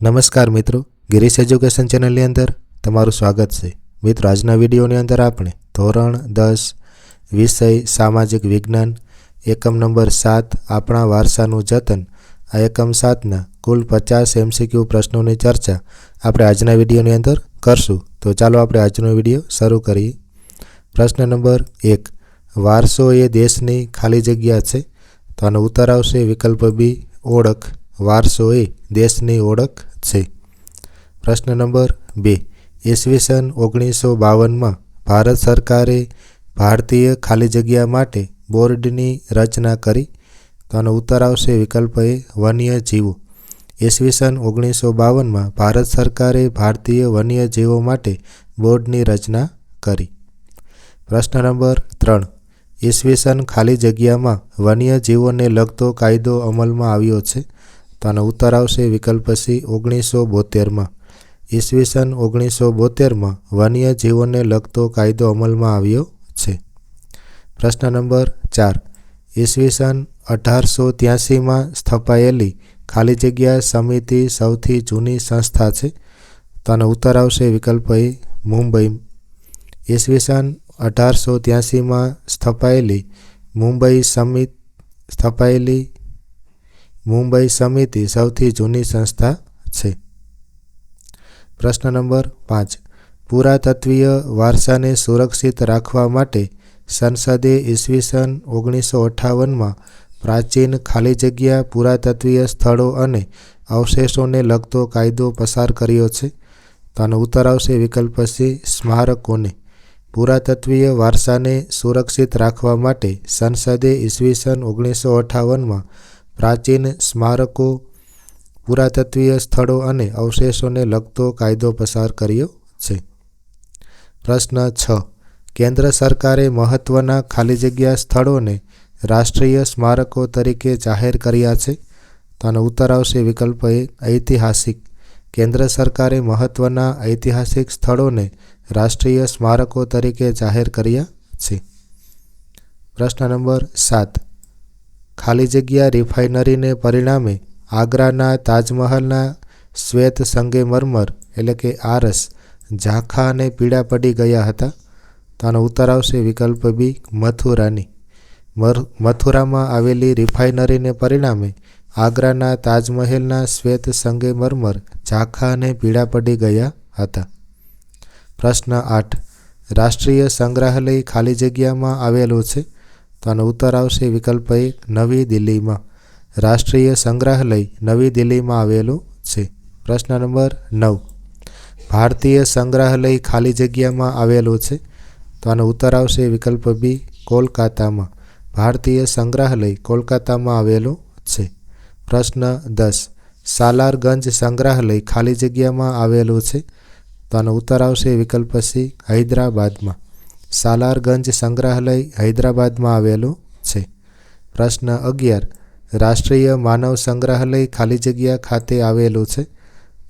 નમસ્કાર મિત્રો, ગિરીશ એજ્યુકેશન ચેનલની અંદર તમારું સ્વાગત છે. મિત્રો, આજના વિડીયોની અંદર આપણે ધોરણ દસ, વિષય સામાજિક વિજ્ઞાન, એકમ નંબર સાત, આપણા વારસાનું જતન, આ એકમ સાતના કુલ પચાસ એમસીક્યુ પ્રશ્નોની ચર્ચા આપણે આજના વિડીયોની અંદર કરશું. તો ચાલો આપણે આજનો વીડિયો શરૂ કરીએ. પ્રશ્ન નંબર એક, વારસો એ દેશની ખાલી જગ્યા છે? તો આનો ઉત્તર આવશે વિકલ્પ બી, ઓળખ. વારસો એ દેશની ઓળખ. છે. પ્રશ્ન નંબર બે. ઈસવીસન ઓગણીસો બાવનમાં ભારત સરકારે ભારતીય ખાલી જગ્યા માટે બોર્ડની રચના કરી. તો ઉત્તર આવશે વિકલ્પ એ વન્ય જીવો ઈસવીસન ઓગણીસો બાવનમાં ભારત સરકારે ભારતીય વન્ય જીવો માટે બોર્ડની રચના કરી. પ્રશ્ન નંબર ત્રણ. ઈસવીસન ખાલી જગ્યામાં વન્ય જીવોને લગતો કાયદો અમલમાં આવ્યો છે. તો ઉત્તર આવશે વિકલ્પ સી ઓગણીસો બોતેરમાં. ઈસવીસન ઓગણીસો બોતેરમાં વન્ય જીવોને લગતો કાયદો અમલમાં આવ્યો છે. પ્રશ્ન નંબર ચાર. ઈસવીસન અઢારસો ત્યાસીમાં સ્થપાયેલી ખાલી જગ્યા સમિતિ સૌથી જૂની સંસ્થા છે. તો ઉત્તર આવશે વિકલ્પ એ, મુંબઈ. ઈસવીસન અઢારસો ત્યાસીમાં સ્થપાયેલી મુંબઈ સમિત, સ્થપાયેલી મુંબઈ સમિતિ સૌથી જૂની સંસ્થા છે. પ્રશ્ન નંબર પાંચ. પુરાતત્વીય વારસાને સુરક્ષિત રાખવા માટે સંસદે ઈસવીસન ઓગણીસો અઠ્ઠાવનમાં પ્રાચીન ખાલી જગ્યા, પુરાતત્વીય સ્થળો અને અવશેષોને લગતો કાયદો પસાર કર્યો છે. તો ઉત્તર આવશે વિકલ્પ સી, સ્મારકોને. પુરાતત્વીય વારસાને સુરક્ષિત રાખવા માટે સંસદે ઈસવીસન ઓગણીસો અઠ્ઠાવનમાં પ્રાચીન સ્મારકો, પુરાતત્વીય સ્થળો અને અવશેષોને લગતો કાયદો પસાર કર્યો છે. પ્રશ્ન છ. કેન્દ્ર સરકારે મહત્ત્વના ખાલી જગ્યા સ્થળોને રાષ્ટ્રીય સ્મારકો તરીકે જાહેર કર્યા છે? તો આનો ઉત્તર આવશે વિકલ્પ એ, ઐતિહાસિક. કેન્દ્ર સરકારે મહત્ત્વના ઐતિહાસિક સ્થળોને રાષ્ટ્રીય સ્મારકો તરીકે જાહેર કર્યા છે. પ્રશ્ન નંબર સાત. ખાલી જગ્યા રિફાઇનરીને પરિણામે આગ્રાના તાજમહલના શ્વેત સંગેમરમર એટલે કે આરસ, ઝાંખા અને પીળા પડી ગયા હતા. તો આનો ઉત્તર આવશે વિકલ્પ બી મથુરાની. મથુરામાં આવેલી રિફાઇનરીને પરિણામે આગ્રાના તાજમહેલના શ્વેત સંગેમરમર ઝાંખા અને પીળા પડી ગયા હતા. પ્રશ્ન આઠ. રાષ્ટ્રીય સંગ્રહાલય ખાલી જગ્યામાં આવેલું છે? તો આનો ઉત્તર આવશે વિકલ્પ એક નવી દિલ્હીમાં. રાષ્ટ્રીય સંગ્રહાલય નવી દિલ્હીમાં આવેલું છે. પ્રશ્ન નંબર નવ. ભારતીય સંગ્રહાલય ખાલી જગ્યામાં આવેલું છે? તો આનો ઉત્તર આવશે વિકલ્પ બી કોલકાતામાં. ભારતીય સંગ્રહાલય કોલકાતામાં આવેલું છે. પ્રશ્ન દસ. સાલારગંજ સંગ્રહાલય ખાલી જગ્યામાં આવેલું છે? તો આનો ઉત્તર આવશે વિકલ્પ સી હૈદરાબાદમાં. સાલારગંજ સંગ્રહાલય હૈદરાબાદમાં આવેલું છે. પ્રશ્ન અગિયાર. રાષ્ટ્રીય માનવ સંગ્રહાલય ખાલી જગ્યા ખાતે આવેલું છે?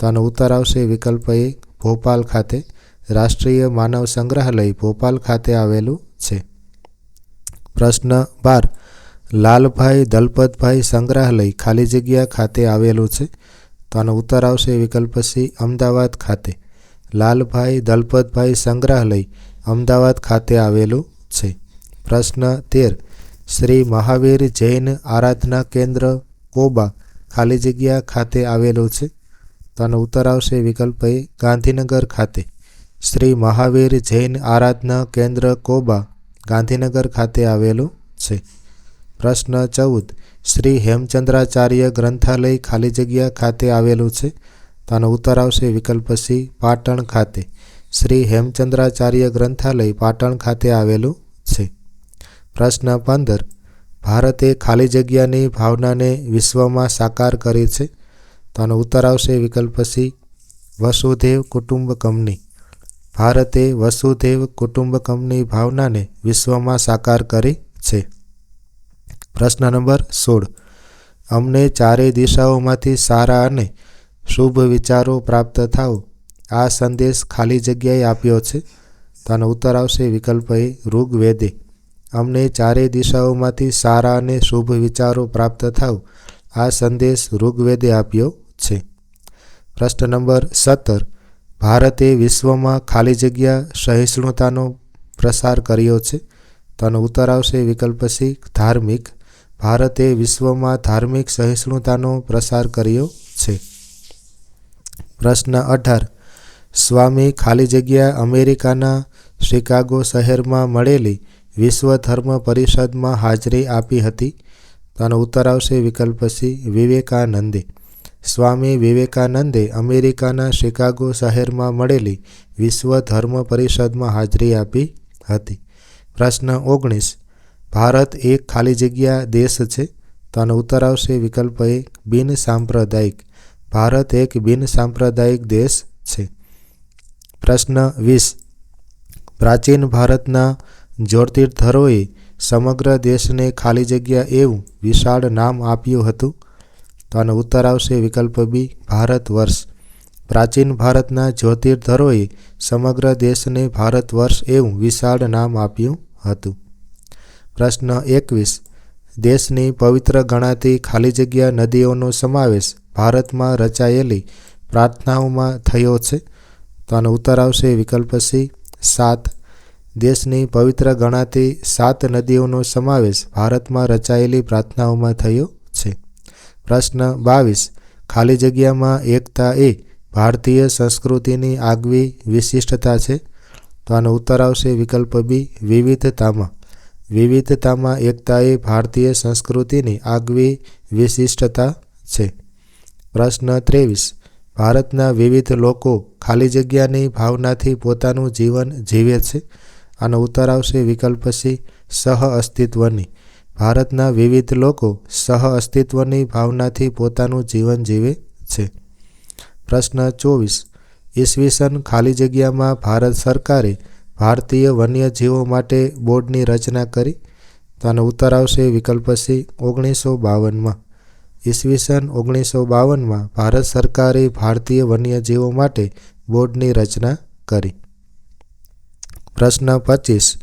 તો આનો ઉત્તર આવશે વિકલ્પ એ, ભોપાલ ખાતે. રાષ્ટ્રીય માનવ સંગ્રહાલય ભોપાલ ખાતે આવેલું છે. પ્રશ્ન બાર. લાલભાઈ દલપતભાઈ સંગ્રહાલય ખાલી જગ્યા ખાતે આવેલું છે? તો આનો ઉત્તર આવશે વિકલ્પ સી, અમદાવાદ ખાતે. લાલભાઈ દલપતભાઈ સંગ્રહાલય અમદાવાદ ખાતે આવેલું છે. પ્રશ્ન તેર. શ્રી મહાવીર જૈન આરાધના કેન્દ્ર, કોબા, ખાલી જગ્યા ખાતે આવેલું છે? તો ઉત્તર આવશે વિકલ્પ એ ગાંધીનગર ખાતે. શ્રી મહાવીર જૈન આરાધના કેન્દ્ર, કોબા, ગાંધીનગર ખાતે આવેલું છે. પ્રશ્ન ચૌદ. શ્રી હેમચંદ્રાચાર્ય ગ્રંથાલય ખાલી જગ્યા ખાતે આવેલું છે? તેનો ઉત્તર આવશે વિકલ્પ સી, પાટણ ખાતે. શ્રી હેમચંદ્રાચાર્ય ગ્રંથાલય પાટણ ખાતે આવેલું છે. પ્રશ્ન પંદર. ભારતે ખાલી જગ્યાની ભાવનાને વિશ્વમાં સાકાર કરી છે? તો આનો ઉત્તર આવશે વિકલ્પ સી. વસુધૈવ કુટુંબકમની ભારતે વસુધૈવ કુટુંબકમની ભાવનાને વિશ્વમાં સાકાર કરી છે. પ્રશ્ન નંબર સોળ. અમને ચારેય દિશાઓમાંથી સારા અને શુભ વિચારો પ્રાપ્ત થાવ આ સંદેશ ખાલી જગ્યાએ આપ્યો છે. તેનો ઉત્તર આવશે વિકલ્પ એ ઋગ્વેદે. અમને ચારેય દિશાઓમાંથી સારા અને શુભ વિચારો પ્રાપ્ત થાવ. આ સંદેશ ઋગ્વેદે આપ્યો છે. પ્રશ્ન નંબર સત્તર. ભારતે વિશ્વમાં ખાલી જગ્યા સહિષ્ણુતાનો પ્રસાર કર્યો છે. તેનો ઉત્તર આવશે વિકલ્પ સી ધાર્મિક. ભારતે વિશ્વમાં ધાર્મિક સહિષ્ણુતાનો પ્રસાર કર્યો છે. પ્રશ્ન અઢાર. સ્વામી ખાલી જગ્યા અમેરિકાના શિકાગો શહેરમાં મળેલી વિશ્વ ધર્મ પરિષદમાં હાજરી આપી હતી. આનો ઉત્તર આવશે વિકલ્પ સી વિવેકાનંદે. સ્વામી વિવેકાનંદે અમેરિકાના શિકાગો શહેરમાં મળેલી વિશ્વ ધર્મ પરિષદમાં હાજરી આપી હતી. પ્રશ્ન ઓગણીસ, ભારત એક ખાલી જગ્યા દેશ છે? તો આનો ઉત્તર આવશે વિકલ્પ એક બિન સાંપ્રદાયિક. ભારત એક બિન સાંપ્રદાયિક દેશ પ્રશ્ન વીસ. પ્રાચીન ભારતના જ્યોતિર્ધરોએ સમગ્ર દેશને ખાલી જગ્યા એવું વિશાળ નામ આપ્યું હતું. તો આનો ઉત્તર આવશે વિકલ્પ બી, ભારત વર્ષ. પ્રાચીન ભારતના જ્યોતિર્ધરોએ સમગ્ર દેશને ભારત વર્ષ એવું વિશાળ નામ આપ્યું હતું. પ્રશ્ન એકવીસ. દેશની પવિત્ર ગણાતી ખાલી જગ્યા નદીઓનો સમાવેશ ભારતમાં રચાયેલી પ્રાર્થનાઓમાં થયો છે. તો આનો ઉત્તર આવશે વિકલ્પ સી સાત. દેશની પવિત્ર ગણાતી સાત નદીઓનો સમાવેશ ભારતમાં રચાયેલી પ્રાર્થનાઓમાં થયો છે. પ્રશ્ન બાવીસ. ખાલી જગ્યામાં એકતા એ ભારતીય સંસ્કૃતિની આગવી વિશિષ્ટતા છે? તો આનો ઉત્તર આવશે વિકલ્પ બી વિવિધતામાં. વિવિધતામાં એકતા એ ભારતીય સંસ્કૃતિની આગવી વિશિષ્ટતા છે. પ્રશ્ન ત્રેવીસ. ભારતના વિવિધ લોકો ખાલી જગ્યાની ભાવનાથી પોતાનું જીવન જીવે છે આનો ઉત્તર આવશે વિકલ્પ સી સહ અસ્તિત્વની ભારતના વિવિધ લોકો સહ અસ્તિત્વની ભાવનાથી પોતાનું જીવન જીવે છે. પ્રશ્ન ચોવીસ. ઈસવીસન ખાલી જગ્યામાં ભારત સરકારે ભારતીય વન્યજીવો માટે બોર્ડની રચના કરી તો આનો ઉત્તર આવશે વિકલ્પ સી ઓગણીસો બાવનમાં. ઈસવીસન ઓગણીસો બાવનમાં ભારત સરકારે ભારતીય વન્યજીવો માટે બોર્ડની રચના કરી. પ્રશ્ન પચીસ.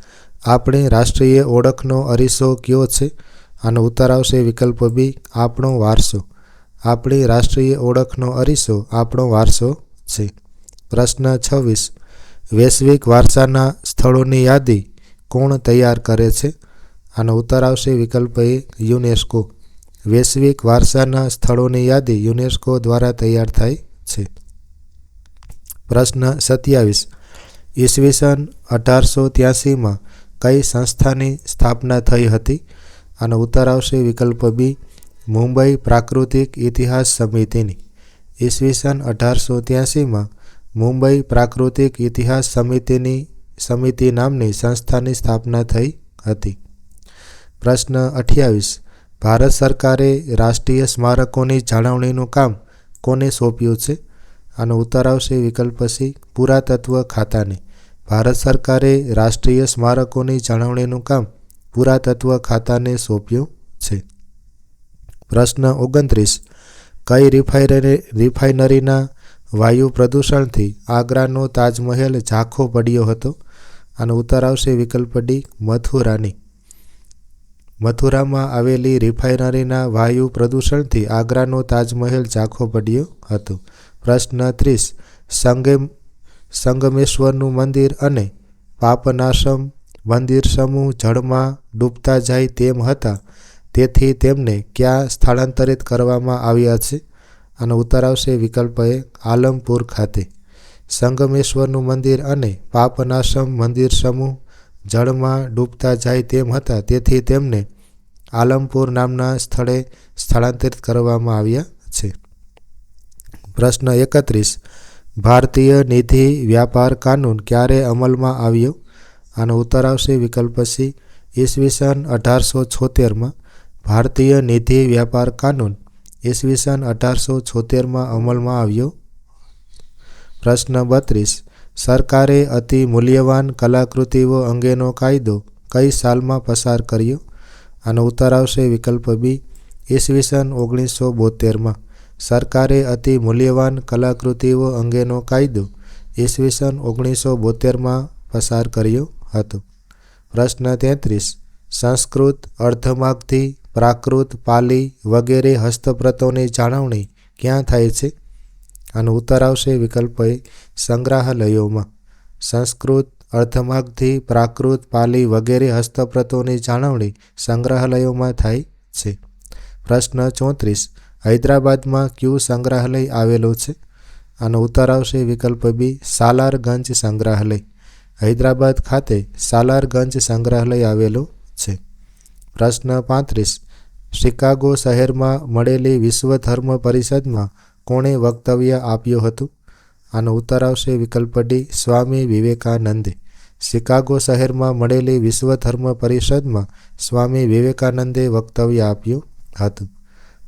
આપણી રાષ્ટ્રીય ઓળખનો અરીસો કયો છે? આનો ઉત્તર આવશે વિકલ્પ બી આપણો વારસો. આપણી રાષ્ટ્રીય ઓળખનો અરીસો, આપણો વારસો છે. પ્રશ્ન છવ્વીસ. વૈશ્વિક વારસાના સ્થળોની યાદી કોણ તૈયાર કરે છે? આનો ઉત્તર આવશે વિકલ્પ એ યુનેસ્કો. વૈશ્વિક વારસાના સ્થળોની યાદી યુનેસ્કો દ્વારા તૈયાર થાય છે. પ્રશ્ન સત્યાવીસ. ઈસવીસન અઢારસો ત્યાસીમાં કઈ સંસ્થાની સ્થાપના થઈ હતી? આનો ઉત્તર આવશે વિકલ્પ બી મુંબઈ પ્રાકૃતિક ઇતિહાસ સમિતિની. ઈસવીસન અઢારસો ત્યાસીમાં મુંબઈ પ્રાકૃતિક ઇતિહાસ સમિતિની, સમિતિ નામની સંસ્થાની સ્થાપના થઈ હતી. પ્રશ્ન અઠ્યાવીસ. ભારત સરકારે રાષ્ટ્રીય સ્મારકોની જાળવણીનું કામ કોને સોંપ્યું છે? આનો ઉત્તર આવશે વિકલ્પ સી પુરાતત્વ ખાતાને. ભારત સરકારે રાષ્ટ્રીય સ્મારકોની જાળવણીનું કામ પુરાતત્વ ખાતાને સોંપ્યું છે. પ્રશ્ન ઓગણત્રીસ. કઈ રિફાઇનરી રિફાઇનરીના વાયુ પ્રદૂષણથી આગ્રાનો તાજમહેલ ઝાંખો પડ્યો હતો? આનો ઉત્તર આવશે વિકલ્પ ડી, મથુરાની. મથુરામાં આવેલી રિફાઇનરીના વાયુ પ્રદૂષણથી આગ્રાનો તાજમહેલ ઝાંખો પડ્યો હતો. પ્રશ્ન ત્રીસ સંગે સંગમેશ્વરનું મંદિર અને પાપનાશમ મંદિર સમૂહ જળમાં ડૂબતા જાય તેમ હતા. તેથી તેમને ક્યાં સ્થળાંતરિત કરવામાં આવ્યા છે? આનો ઉત્તર આવશે વિકલ્પ એ આલમપુર ખાતે. સંગમેશ્વરનું મંદિર અને પાપનાશમ મંદિર સમૂહ જળમાં ડૂબતા જાય તેમ હતા. તેથી તેમને આલમપુર નામના સ્થળે સ્થળાંતરિત કરવામાં આવ્યા છે. પ્રશ્ન એકત્રીસ, ભારતીય નિધિ વ્યાપાર કાનૂન ક્યારે અમલમાં આવ્યો? આનો ઉત્તર આવશે વિકલ્પ સી, ઈસવીસન અઢારસો છોતેરમાં ભારતીય નિધિ વ્યાપાર કાનૂન ઈસવીસન અઢારસો છોતેરમાં અમલમાં આવ્યો? પ્રશ્ન બત્રીસ, સરકારે અતિ મૂલ્યવાન કલાકૃતિઓ અંગેનો કાયદો કઈ સાલમાં પસાર કર્યો? આનો ઉત્તર આવશે વિકલ્પ બી ઈસવીસન ઓગણીસો બોતેરમાં. સરકારે અતિ મૂલ્યવાન કલાકૃતિઓ અંગેનો કાયદો ઈસવીસન ઓગણીસો બોતેરમાં પસાર કર્યો હતો. પ્રશ્ન તેત્રીસ, સંસ્કૃત, અર્ધમાગથી પ્રાકૃત, પાલી વગેરે હસ્તપ્રતોની જાળવણી ક્યાં થાય છે? આનો ઉત્તર આવશે વિકલ્પ એ સંગ્રહાલયોમાં. સંસ્કૃત અર્ધમાગધી, પ્રાકૃત, પાલી વગેરે હસ્તપ્રતોની જાળવણી સંગ્રહાલયોમાં થાય છે. પ્રશ્ન ચોત્રીસ. હૈદરાબાદમાં કયું સંગ્રહાલય આવેલું છે? આનો ઉત્તર આવશે વિકલ્પ બી, સાલારગંજ સંગ્રહાલય. હૈદરાબાદ ખાતે સાલારગંજ સંગ્રહાલય આવેલું છે. પ્રશ્ન પાંત્રીસ. શિકાગો શહેરમાં મળેલી વિશ્વ ધર્મ પરિષદમાં કોણે વક્તવ્ય આપ્યું હતું? આનો ઉત્તર આવશે વિકલ્પ ડી સ્વામી વિવેકાનંદે. શિકાગો શહેરમાં મળેલી વિશ્વ ધર્મ પરિષદમાં સ્વામી વિવેકાનંદે વક્તવ્ય આપ્યું હતું.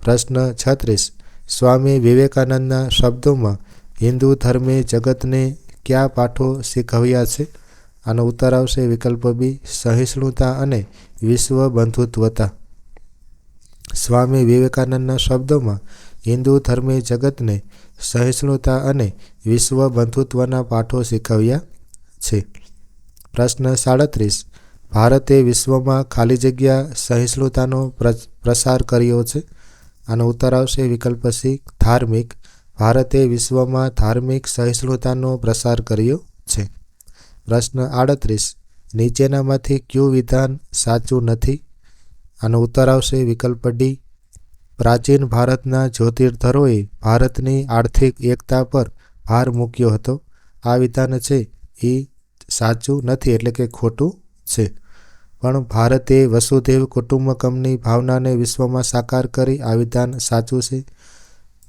પ્રશ્ન છત્રીસ. સ્વામી વિવેકાનંદના શબ્દોમાં હિન્દુ ધર્મે જગતને કયા પાઠો શીખવ્યા છે? આનો ઉત્તર આવશે વિકલ્પ બી, સહિષ્ણુતા અને વિશ્વ બંધુત્વતા સ્વામી વિવેકાનંદના શબ્દોમાં હિન્દુ ધર્મે જગતને સહિષ્ણુતા અને વિશ્વ બંધુત્વના પાઠો શીખવ્યા છે. પ્રશ્ન સાડત્રીસ. ભારતે વિશ્વમાં ખાલી જગ્યા સહિષ્ણુતાનો પ્રસાર કર્યો છે? આનો ઉત્તર આવશે વિકલ્પ સી, ધાર્મિક. ભારતે વિશ્વમાં ધાર્મિક સહિષ્ણુતાનો પ્રસાર કર્યો છે. પ્રશ્ન આડત્રીસ. નીચેનામાંથી ક્યુ વિધાન સાચું નથી? આનો ઉત્તર આવશે વિકલ્પ ડી પ્રાચીન ભારતના જ્યોતિર્ધરોએ ભારતની આર્થિક એકતા પર ભાર મૂક્યો હતો. આ વિધાન છે, એ સાચું નથી, એટલે કે ખોટું છે. પણ ભારતે વસુદેવ કુટુંબકમની ભાવનાને વિશ્વમાં સાકાર કરી આ વિધાન સાચું છે.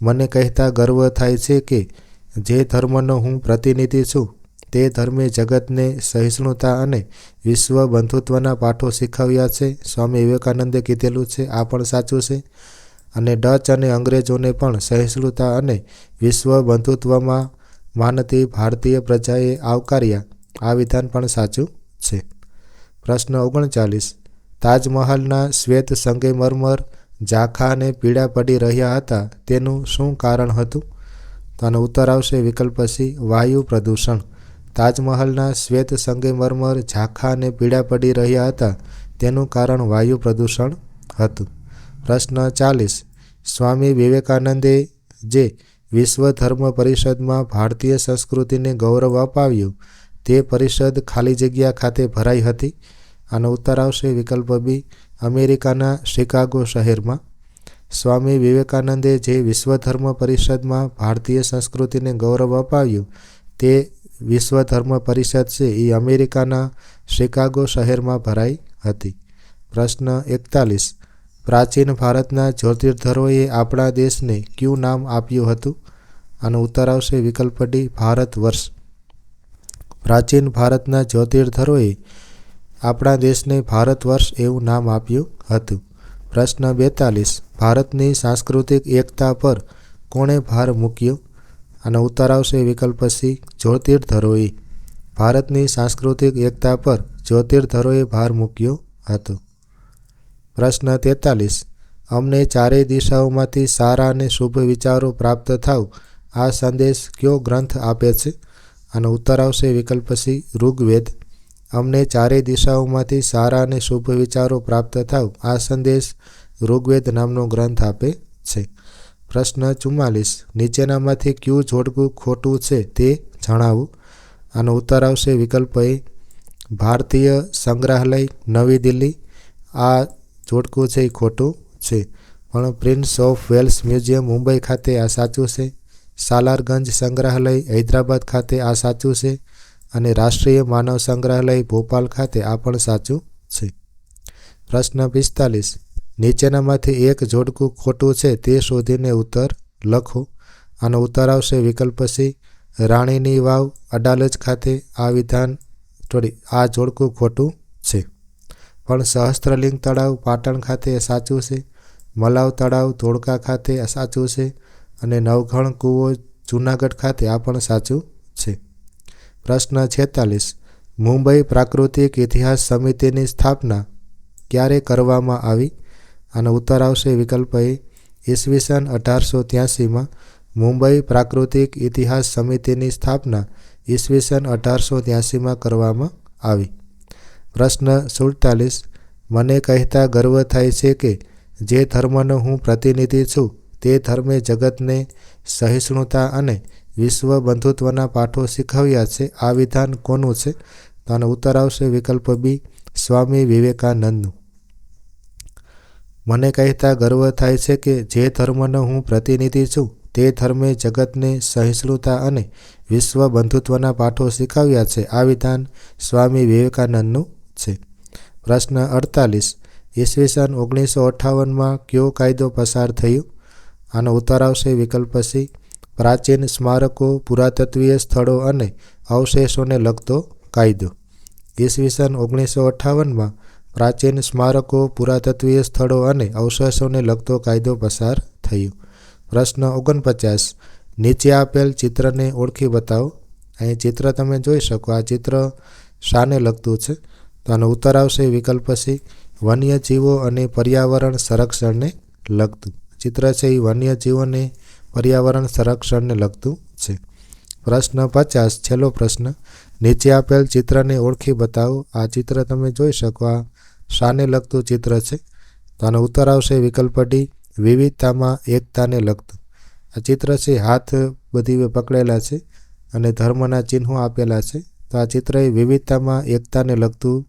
મને કહેતા ગર્વ થાય છે કે જે ધર્મનો હું પ્રતિનિધિ છું, તે ધર્મે જગતને સહિષ્ણુતા અને વિશ્વ બંધુત્વના પાઠો શીખવ્યા છે. સ્વામી વિવેકાનંદે કીધેલું છે, આ પણ સાચું છે. અને ડચ અને અંગ્રેજોને પણ સહિષ્ણુતા અને વિશ્વ બંધુત્વમાં માનતી ભારતીય પ્રજાએ આવકાર્યા. આ વિધાન પણ સાચું છે. પ્રશ્ન ઓગણચાલીસ. તાજમહાલના શ્વેત સંગેમરમર ઝાંખા અને પીળા પડી રહ્યા હતા, તેનું શું કારણ હતું? તો આનો ઉત્તર આવશે વિકલ્પ સી, વાયુ પ્રદૂષણ. તાજમહલના શ્વેત સંગેમરમર ઝાંખા અને પીળા પડી રહ્યા હતા, તેનું કારણ વાયુ પ્રદૂષણ હતું. પ્રશ્ન ચાલીસ. સ્વામી વિવેકાનંદે જે વિશ્વ ધર્મ પરિષદમાં ભારતીય સંસ્કૃતિને ગૌરવ અપાવ્યું, તે પરિષદ ખાલી જગ્યા ખાતે ભરાઈ હતી? આનો ઉત્તર આવશે વિકલ્પ બી, અમેરિકાના શિકાગો શહેરમાં. સ્વામી વિવેકાનંદે જે વિશ્વ ધર્મ પરિષદમાં ભારતીય સંસ્કૃતિને ગૌરવ અપાવ્યું, તે વિશ્વ ધર્મ પરિષદ છે એ અમેરિકાના શિકાગો શહેરમાં ભરાઈ હતી. પ્રશ્ન એકતાલીસ. પ્રાચીન ભારતના જ્યોતિર્ધરોએ આપણા દેશને ક્યુ નામ આપ્યું હતું? આનો ઉત્તર આવશે વિકલ્પ ડી ભારત વર્ષ. પ્રાચીન ભારતના જ્યોતિર્ધરોએ આપણા દેશને ભારત વર્ષ એવું નામ આપ્યું હતું. પ્રશ્ન બેતાલીસ. ભારતની સાંસ્કૃતિક એકતા પર કોણે ભાર મૂક્યો? આનો ઉત્તર આવશે વિકલ્પ સી જ્યોતિર્ધરોએ. ભારતની સાંસ્કૃતિક એકતા પર જ્યોતિર્ધરોએ ભાર મૂક્યો હતો. પ્રશ્ન તેતાલીસ. અમને ચારેય દિશાઓમાંથી સારા અને શુભ વિચારો પ્રાપ્ત થાવ. આ સંદેશ કયો ગ્રંથ આપે છે? આનો ઉત્તર આવશે વિકલ્પ સી ઋગ્વેદ. અમને ચારેય દિશાઓમાંથી સારા અને શુભ વિચારો પ્રાપ્ત થાવ. આ સંદેશ ઋગ્વેદ નામનો ગ્રંથ આપે છે. પ્રશ્ન ચુમ્માલીસ. નીચેનામાંથી કયું જોડકું ખોટું છે તે જણાવું. આનો ઉત્તર આવશે વિકલ્પ એ. ભારતીય સંગ્રહાલય, નવી દિલ્હી. આ જોડકું છે, એ ખોટું છે. પણ Prince of Wales museum Mumbai ખાતે આ સાચું છે? સાલારગંજ સંગ્રહાલય હૈદરાબાદ ખાતે આ સાચું છે? અને રાષ્ટ્રીય માનવ સંગ્રહાલય ભોપાલ ખાતે આ પણ સાચું છે? પ્રશ્ન પિસ્તાલીસ. નીચેનામાંથી એક જોડકું ખોટું છે તે શોધીને ઉત્તર લખો. આનો ઉત્તર આવશે વિકલ્પ સી. રાણીની વાવ, અડાલજ ખાતે આ વિધાન થોડી આ જોડકું ખોટું છે. પણ સહસ્ત્રલિંગ તળાવ પાટણ ખાતે સાચું છે, મલાવ તળાવ ધોળકા ખાતે સાચું છે અને નવઘણ કૂવો જૂનાગઢ ખાતે આ પણ સાચું છે. પ્રશ્ન છેતાલીસ, મુંબઈ પ્રાકૃતિક ઇતિહાસ સમિતિની સ્થાપના ક્યારે કરવામાં આવી? આનો ઉત્તર આવશે વિકલ્પ એ, ઈસવીસન અઢારસો ત્યાસીમાં મુંબઈ પ્રાકૃતિક ઇતિહાસ સમિતિની સ્થાપના ઈસવીસન અઢારસો ત્યાસીમાં કરવામાં આવી. પ્રશ્ન સુડતાલીસ. મને કહેતા ગર્વ થાય છે કે જે ધર્મનો હું પ્રતિનિધિ છું, તે ધર્મે જગતને સહિષ્ણુતા અને વિશ્વ બંધુત્વના પાઠો શીખવ્યા છે. આ વિધાન કોનું છે? તો આનો ઉત્તર આવશે વિકલ્પ બી, સ્વામી વિવેકાનંદનું. મને કહેતા ગર્વ થાય છે કે જે ધર્મનો હું પ્રતિનિધિ છું, તે ધર્મે જગતને સહિષ્ણુતા અને વિશ્વ બંધુત્વના પાઠો શીખવ્યા છે. આ વિધાન સ્વામી વિવેકાનંદનું છે. પ્રશ્ન અડતાલીસ. ઈસવીસન ઓગણીસો અઠ્ઠાવનમાં કયો કાયદો પસાર થયો? આનો ઉત્તર આવશે વિકલ્પ સી પ્રાચીન સ્મારકો, પુરાતત્વીય સ્થળો અને અવશેષોને લગતો કાયદો. ઈસવીસન ઓગણીસો અઠ્ઠાવનમાં પ્રાચીન સ્મારકો, પુરાતત્વીય સ્થળો અને અવશેષોને લગતો કાયદો પસાર થયો. પ્રશ્ન ઓગણપચાસ. નીચે આપેલ ચિત્રને ઓળખી બતાવો. અહીં ચિત્ર તમે જોઈ શકો. આ ચિત્ર શાને લગતું છે? તો આનો ઉત્તર આવશે વિકલ્પ સી વન્યજીવો અને પર્યાવરણ સંરક્ષણને લગતું. ચિત્ર છે એ વન્યજીવોને પર્યાવરણ સંરક્ષણને લગતું છે. પ્રશ્ન પચાસ, છેલ્લો પ્રશ્ન. નીચે આપેલ ચિત્રને ઓળખી બતાવો. આ ચિત્ર તમે જોઈ શકો. આ શાને લગતું ચિત્ર છે. તો આનો ઉત્તર આવશે વિકલ્પ ડી, વિવિધતામાં એકતાને લગતું. આ ચિત્ર છે હાથ બધી પકડેલા છે અને ધર્મના ચિહ્નો આપેલા છે. તો આ ચિત્ર એ વિવિધતામાં એકતાને લગતું